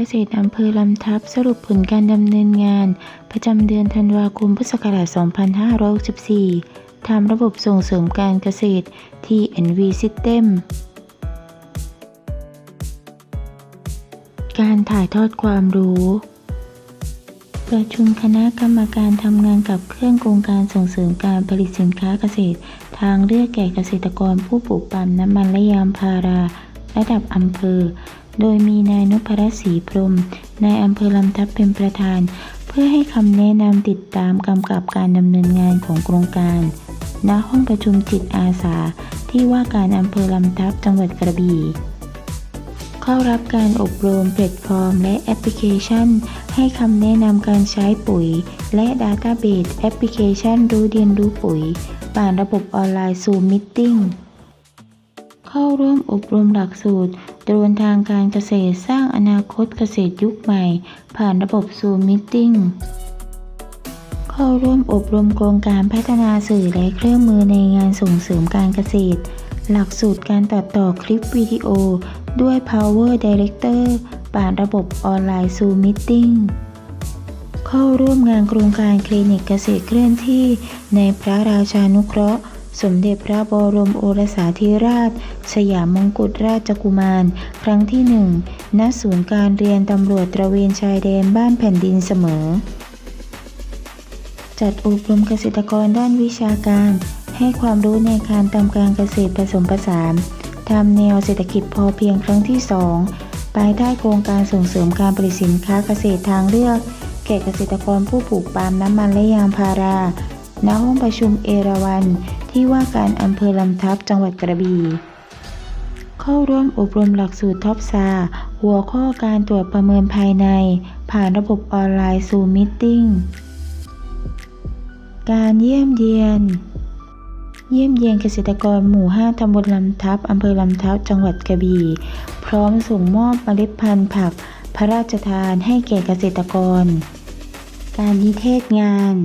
กษตรอำเภอลำทับสรุปผลการดำเนินงาน ประจำเดือนธันวาคมพุทธศักราช 2564ทำระบบส่งเสริมการเกษตร TNV System การถ่ายทอดความรู้ประชุมคณะกรรมการทำงานกับเครื่องโครงการส่งเสริมการผลิตสินค้าเกษตร ทางเลือกแก่เกษตรกรผู้ปลูกปาล์มน้ำมันและยางพารา ระดับอำเภอ โดยมีนายนพรัศรีพรมนายอำเภอลำทับเป็นประธาน เพื่อให้คำแนะนำติดตามกำกับการดำเนินงานของโครงการณห้องประชุมจิตอาสา ที่ว่าการอำเภอลำทับจังหวัดกระบี่เข้ารับการอบรมแพลตฟอร์ม และแอปพลิเคชัน ให้คำแนะนำการใช้ปุ๋ย และด a ต a b a s e แอปพลิเคชันรู้เรียนรู้ปุ๋ย ผ่านระบบออนไลน์ Zoom Meeting เข้าร่วมอบรมหลักสูตร โดรนทางการเกษตรสร้างอนาคตเกษตรยุคใหม่ ผ่านระบบ Zoom Meeting เข้าร่วมอบรมโครงการพัฒนาสื่อและเครื่องมือในงานส่งเสริมการเกษตร หลักสูตรการตัดต่อคลิปวิดีโอ ด้วย Power Director ผ่านระบบออนไลน์ Zoom Meeting เข้าร่วมงานโครงการคลินิกเกษตรเคลื่อนที่ในพระราชานุเคราะห์ สมเด็จพระบรมโอรสาธิราช สยามมงกุฎราชกุมาร ครั้งที่หนึ่งณศูนย์การเรียนตำรวจตระเวนชายแดนบ้านแผ่นดินเสมอ จัดอบรมเกษตรกรด้านวิชาการ ให้ความรู้ในการทำการเกษตรผสมผสานทำแนวเศรษฐกิจพอเพียงครั้งที่2ภายใต้โครงการส่งเสริมการผลิตสินค้าเกษตรทางเลือก แก่เกษตรกรผู้ปลูกปาล์มน้ำมันและยางพารา ณห้องประชุมเอราวัณที่ว่าการอำเภอลำทับจังหวัดกระบี่เข้าร่วมอบรมหลักสูตรท็อปซาหัวข้อการตรวจประเมินภายใน ผ่านระบบออนไลน์ Zoom Meeting การเยี่ยมเยียน เยี่ยมเยียนเกษตรกรหมู่ 5 ตำบลลำทับอำเภอลำทับจังหวัดกระบี่ พร้อมส่งมอบเมล็ดพันธุ์ผัก พระราชทานให้แก่เกษตรกร การนิเทศงาน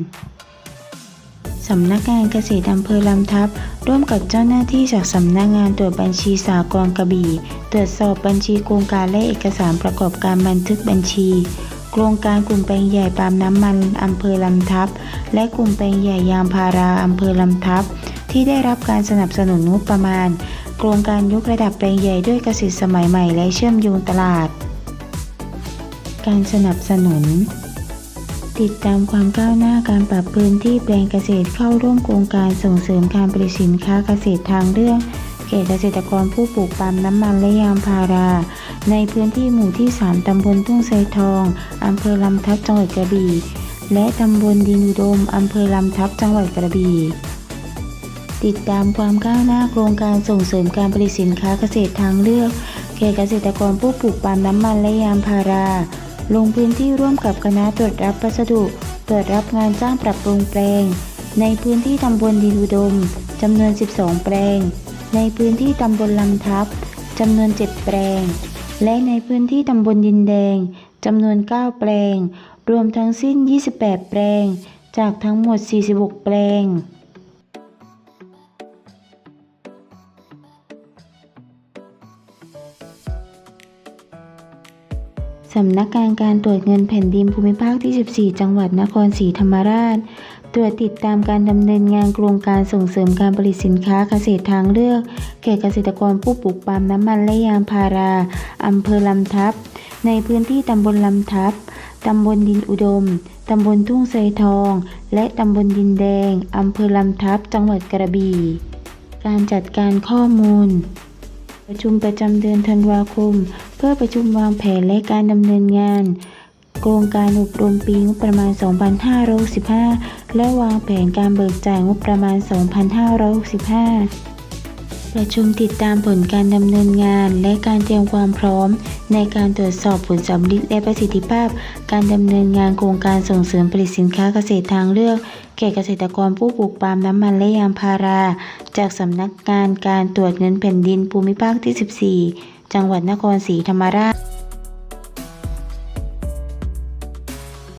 สำนักงานเกษตรอำเภอลำทับ ร่วมกับเจ้าหน้าที่จากสำนักงานตรวจบัญชีสากลกระบี่ ตรวจสอบบัญชีโครงการและเอกสารประกอบการบันทึกบัญชี โครงการกลุ่มแปลงใหญ่ปาล์มน้ำมันอำเภอลำทับ และกลุ่มแปลงใหญ่ยางพาราอำเภอลำทับ ที่ได้รับการสนับสนุนงบประมาณ โครงการยกระดับแปลงใหญ่ด้วยเกษตรสมัยใหม่และเชื่อมโยงตลาด การสนับสนุน ติดตามความก้าวหน้าการปรับพื้นที่แปลงเกษตรเข้าร่วมโครงการส่งเสริมการผลิตสินค้าเกษตรทางเลือกแก่เกษตรกรผู้ปลูกปาล์มน้ำมันและยางพารา ในพื้นที่หมู่ที่ 3 ตำบลทุ่งไทรทอง อำเภอลำทับจังหวัดกระบี่ และตำบลดินอุดม อำเภอลำทับจังหวัดกระบี่ติดตามความก้าวหน้าโครงการส่งเสริมการผลิตสินค้าเกษตรทางเลือกแก่เกษตรกรผู้ปลูกปาล์มน้ำมันและยางพารา ลงพื้นที่ร่วมกับคณะตรวจรับพัสดุตรวจรับงานจ้างปรับปรุงแปลง ในพื้นที่ตำบลดินอุดมจำนวน 12 แปลง ในพื้นที่ตำบลลำทับจำนวน 7 แปลง และในพื้นที่ตำบลดินแดงจำนวน 9 แปลง รวมทั้งสิ้น 28 แปลง จากทั้งหมด 46 แปลง สำนักงานการตรวจเงินแผ่นดินภูมิภาคที่ 14 จังหวัดนครศรีธรรมราช ตรวจติดตามการดำเนินงานโครงการส่งเสริมการผลิตสินค้าเกษตรทางเลือกแก่เกษตรกรผู้ปลูกปาล์มน้ำมันและยางพาราอำเภอลำทับ ในพื้นที่ตำบลลำทับตำบลดินอุดม ตำบลทุ่งไทรทอง และตำบลดินแดง อำเภอลำทับ จังหวัดกระบี่ การจัดการข้อมูล ประชุมประจำเดือนธันวาคม เพื่อประชุมวางแผนและการดำเนินงาน โครงการอบรมปีงบประมาณ 2565 และวางแผนการเบิกจ่ายงบประมาณ 2565 ประชุมติดตามผลการดำเนินงาน และการเตรียมความพร้อม ในการตรวจสอบผลสำลิดและประสิทธิภาพ การดำเนินงานโครงการส่งเสริมผลิตสินค้าเกษตรทางเลือก แก่เกษตรกรผู้ปลูกปาล์มน้ำมันและยางพารา จากสำนักงานการตรวจเงินแผ่นดินภูมิภาคที่ 14 จังหวัดนครศรีธรรมราช